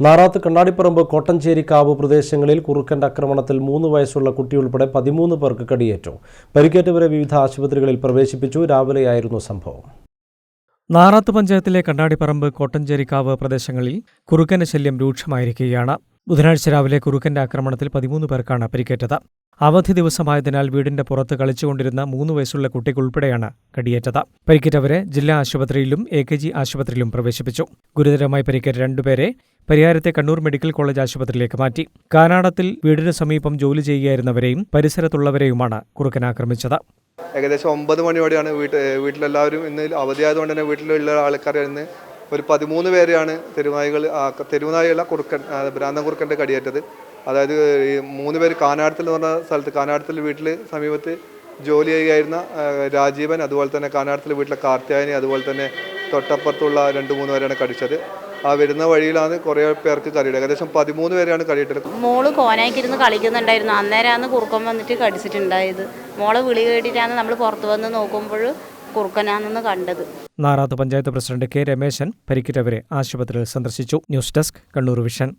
നാറാത്ത് കണ്ണാടിപ്പറമ്പ് കോട്ടഞ്ചേരിക്കാവ് പ്രദേശങ്ങളിൽ കുറുക്കന്റെ ആക്രമണത്തിൽ മൂന്ന് വയസ്സുള്ള കുട്ടിയുൾപ്പെടെ പതിമൂന്ന് പേർക്ക് കടിയേറ്റു. പരിക്കേറ്റവരെ വിവിധ ആശുപത്രികളിൽ പ്രവേശിപ്പിച്ചു. രാവിലെയായിരുന്നു സംഭവം. നാറാത്ത് പഞ്ചായത്തിലെ കണ്ണാടിപ്പറമ്പ് കോട്ടഞ്ചേരിക്കാവ് പ്രദേശങ്ങളിൽ കുറുക്കന്റെ ശല്യം രൂക്ഷമായിരിക്കുകയാണ്. ബുധനാഴ്ച രാവിലെ കുറുക്കന്റെ ആക്രമണത്തിൽ പതിമൂന്ന് പേർക്കാണ് പരിക്കേറ്റത്. അവധി ദിവസമായതിനാൽ വീടിന്റെ പുറത്ത് കളിച്ചുകൊണ്ടിരുന്ന മൂന്ന് വയസ്സുള്ള കുട്ടിക്കുൾപ്പെടെയാണ് കടിയേറ്റത്. പരിക്കേറ്റവരെ ജില്ലാ ആശുപത്രിയിലും എ കെ ജി ആശുപത്രിയിലും പ്രവേശിപ്പിച്ചു. ഗുരുതരമായി പരിക്കേറ്റ രണ്ടുപേരെ പരിയാരത്തെ കണ്ണൂർ മെഡിക്കൽ കോളേജ് ആശുപത്രിയിലേക്ക് മാറ്റി. കാനാടത്തിൽ വീടിന് സമീപം ജോലി ചെയ്യുകയായിരുന്നവരെയും പരിസരത്തുള്ളവരെയുമാണ് കുറുക്കൻ ആക്രമിച്ചത്. ഏകദേശം ഒമ്പത് മണിയോടെയാണ് വീട്ടിൽ വീട്ടിലെല്ലാവരും ഇന്ന് അവധിയായതുകൊണ്ട് തന്നെ വീട്ടിലുള്ള ആൾക്കാർ ഇന്ന് ഒരു പതിമൂന്ന് പേരെയാണ് തെരുവായികൾ തെരുവുനായികള കുറുക്കൻ ഭ്രാന്തം കുറുക്കന്റെ കടിയേറ്റത്. അതായത് ഈ മൂന്ന് പേര് കാനാടത്തിൽ എന്ന് പറഞ്ഞ സ്ഥലത്ത് കാനാടത്തിൽ വീട്ടിൽ സമീപത്ത് ജോലി ചെയ്യുകയായിരുന്ന രാജീവൻ അതുപോലെ തന്നെ കാനാടത്തിൽ വീട്ടിലെ കാർത്തിയായനി അതുപോലെ തന്നെ തൊട്ടപ്പുറത്തുള്ള രണ്ട് മൂന്ന് പേരാണ് കടിച്ചത്. ആ വരുന്ന വഴിയിലാണ് കുറേ പേർക്ക് കടിയത് ഏകദേശം പതിമൂന്ന് പേരെയാണ് കടിയിട്ടത് മോൾ കോനായിക്കിരുന്ന് കളിക്കുന്നുണ്ടായിരുന്നു. അന്നേരമാണ് കുറുക്കൻ വന്നിട്ട് കടിച്ചിട്ടുണ്ടായത്. മോളെ വിളി കേട്ടിട്ടാണ് നമ്മൾ പുറത്തു വന്ന് നോക്കുമ്പോൾ കുറുക്കനാണെന്ന് കണ്ടത്. നാറാത്ത് പഞ്ചായത്ത് പ്രസിഡന്റ് കെ രമേശൻ പരിക്കേറ്റവരെ ആശുപത്രിയിൽ സന്ദർശിച്ചു. News desk Kannur vision.